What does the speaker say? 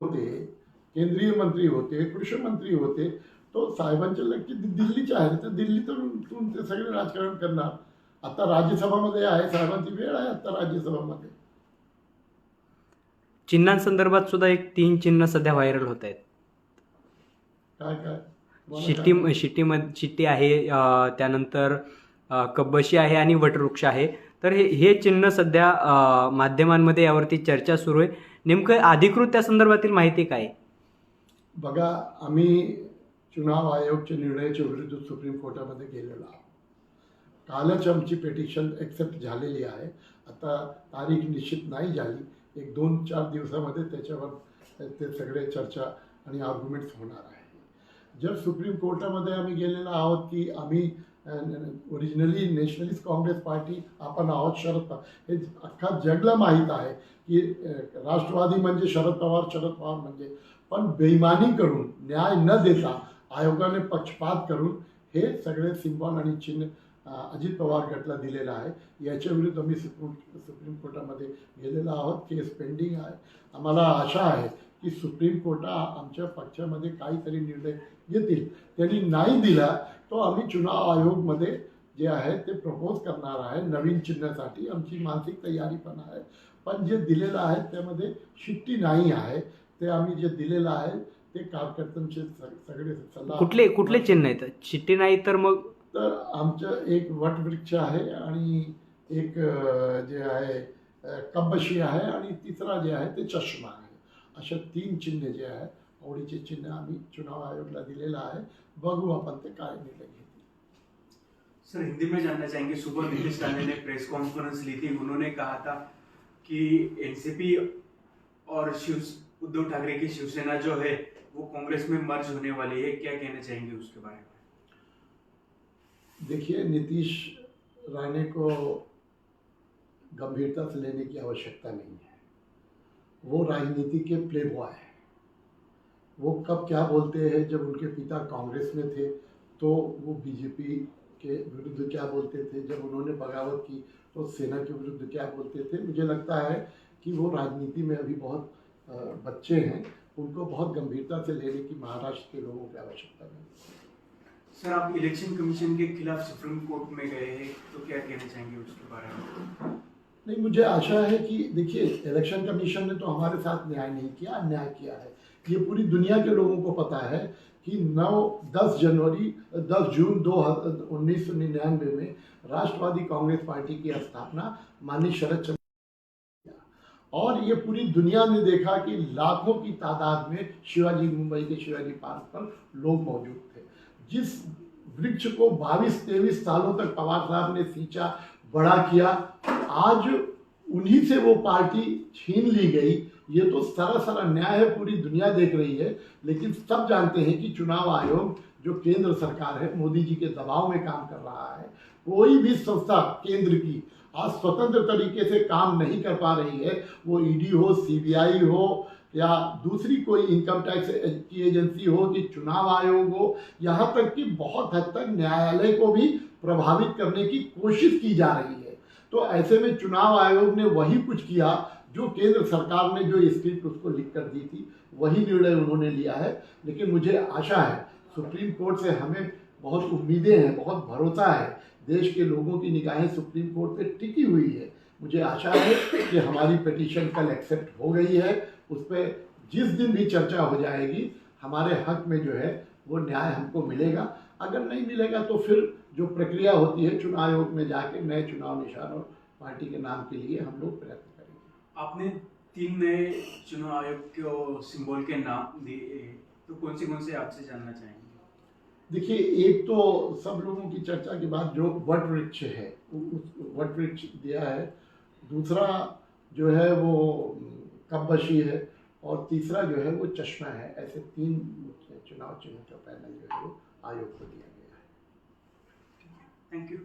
होते केंद्रीय मंत्री होते कृषी मंत्री होते तो साहेबांच्या लक्ष दिल्लीचे आहे. तर दिल्लीतून तून ते सगळे राजकारण करणार. आता राज्यसभामध्ये आहे साहेबांची वेळ आहे आता राज्यसभामध्ये. चिन्हांसंदर्भात सुद्धा एक तीन चिन्ह सध्या व्हायरल होत आहेत. काय काय? शिट्टी शिट्टी शिट्टी आहे त्यानंतर कब्बशी आहे आणि वटवृक्ष आहे. तर हे हे चिन्ह सध्या माध्यमांमध्ये यावरती चर्चा सुरू आहे. नेमकं अधिकृत त्या संदर्भातील माहिती काय बघा आम्ही चुनाव आयोगच्या निर्णयाच्या विरुद्ध सुप्रीम कोर्टामध्ये गेलेलो आहोत. कालच आमची पेटिशन ॲक्सेप्ट झालेली आहे. आता तारीख निश्चित नाही झाली. एक दोन चार दिवसामध्ये त्याच्यावर ते सगळे चर्चा आणि आर्ग्युमेंट्स होणार आहे. जर सुप्रीम कोर्टामध्ये आम्ही गेलेलो आहोत की आम्ही ओरिजिनली नॅशनलिस्ट काँग्रेस पार्टी आपण आहोत शरद पवार. हे अख्खा जगला माहीत आहे की राष्ट्रवादी म्हणजे शरद पवार शरद पवार म्हणजे. पण बेईमानी करून न्याय न देता आयोगाने पक्षपात करून हे सगळे सिम्बॉल आणि चिन्ह अजित पवार गटला दिलेलं आहे. याच्याविरुद्ध आम्ही सुप्रीम सुप्रीम कोर्टामध्ये गेलेलो आहोत. केस पेंडिंग आहे. आम्हाला आशा आहे की सुप्रीम कोर्ट आमच्या पक्षामध्ये काहीतरी निर्णय घेतील. त्यांनी नाही दिला तो आम्ही चुनाव आयोगमध्ये जे आहे ते प्रपोज करणार आहे नवीन चिन्हासाठी. आमची मानसिक तयारी पण आहे. पण जे दिलेलं आहे त्यामध्ये शिट्टी नाही आहे. ते आम्ही जे दिलेलं आहे ते कार्यकर्त्यांचे सगळे सल्ला कुठले कुठले चिन्ह आहेत? शिट्टी नाही तर मग? तर आमचं एक वटवृक्ष आहे आणि एक जे आहे कब्बशी आहे आणि तिसरा जे आहे ते चष्मा आहे. अशा तीन चिन्ह जे आहे आवडीचे चिन्ह आम्ही चुनाव आयोगला दिलेलं आहे बघू आपण ते काय निर्णय घेतील सर हिंदी में जानना चाहेंगे सुबह नीतीश राणे ने प्रेस कॉन्फ्रेंस ली थी उन्होंने कहा था कि एनसीपी और शिव उद्धव ठाकरे की शिवसेना जो है वो कांग्रेस में मर्ज होने वाली है। क्या कहना चाहेंगे उसके बारे में? देखिए नीतीश राणे को गंभीरता से लेने की आवश्यकता नहीं है। वो राजनीति के प्ले बॉय है। वो कब क्या बोलते हैं, जब उनके पिता कांग्रेस में थे तो वो बीजेपी के विरुद्ध क्या बोलते थे, जब उन्होंने बगावत की तो सेना के विरुद्ध क्या बोलते थे? मुझे लगता है कि वो राजनीति में अभी बहुत बच्चे हैं, उनको बहुत गंभीरता से लेने की महाराष्ट्र के लोगों की आवश्यकता है सर, आप इलेक्शन कमीशन के खिलाफ सुप्रीम कोर्ट में गए हैं तो क्या कहना चाहेंगे उसके बारे में? नहीं, मुझे आशा है कि, देखिए इलेक्शन कमीशन ने तो हमारे साथ न्याय नहीं किया, अन्याय किया है। ये पूरी दुनिया के लोगों को पता है कि 9 10 जनवरी 10 जून दो उन्नीस सौ निन्यानवे में राष्ट्रवादी कांग्रेस पार्टी की स्थापना माननीय शरद चंद्र और ये पूरी दुनिया ने देखा कि लाखों की तादाद में शिवाजी, मुंबई के शिवाजी पार्क पर लोग मौजूद थे। जिस वृक्ष को 22 23 सालों तक पवार साहब ने सींचा बड़ा किया। आज उन्हीं से वो पार्टी छीन ली गई। ये तो सारा सारा अन्याय है, पूरी दुनिया देख रही है। लेकिन सब जानते हैं कि चुनाव आयोग, जो केंद्र सरकार है, मोदी जी के दबाव में काम कर रहा है। कोई भी संस्था केंद्र की आज स्वतंत्र तरीके से काम नहीं कर पा रही है। वो ईडी हो सीबीआई हो, या दूसरी कोई इनकम टैक्स की एजेंसी हो कि चुनाव आयोग हो, यहाँ तक कि बहुत हद तक न्यायालय को भी प्रभावित करने की कोशिश की जा रही है। तो ऐसे में चुनाव आयोग ने वही कुछ किया जो केंद्र सरकार ने जो स्क्रिप्ट उसको लिख कर दी थी, वही निर्णय उन्होंने लिया है। लेकिन मुझे आशा है, सुप्रीम कोर्ट से हमें बहुत उम्मीदें हैं, बहुत भरोसा है, देश के लोगों की निगाहें सुप्रीम कोर्ट पे टिकी हुई है। मुझे आशा है कि हमारी पिटीशन कल एक्सेप्ट हो गई है, उस पर जिस दिन भी चर्चा हो जाएगी, हमारे हक में जो है, वो न्याय हमको मिलेगा। अगर नहीं मिलेगा तो फिर जो प्रक्रिया होती है चुनाव आयोग में जाके नए चुनाव निशान और पार्टी के नाम के लिए हम लोग प्रयत्न करेंगे। आपने तीन नए चुनाव आयोग को सिंबल के नाम दिए तो कौन से कौन से आपसे जानना चाहेंगे? देखिए एक तो सब लोगों की चर्चा के बाद जो वट वृक्ष है वट वृक्ष दिया है दूसरा जो है वो कब्बशी है और तीसरा जो है वो चश्मा है ऐसे तीन चुनाव चिन्ह का पैनल जो है वो आयोग को दिया गया है। Thank you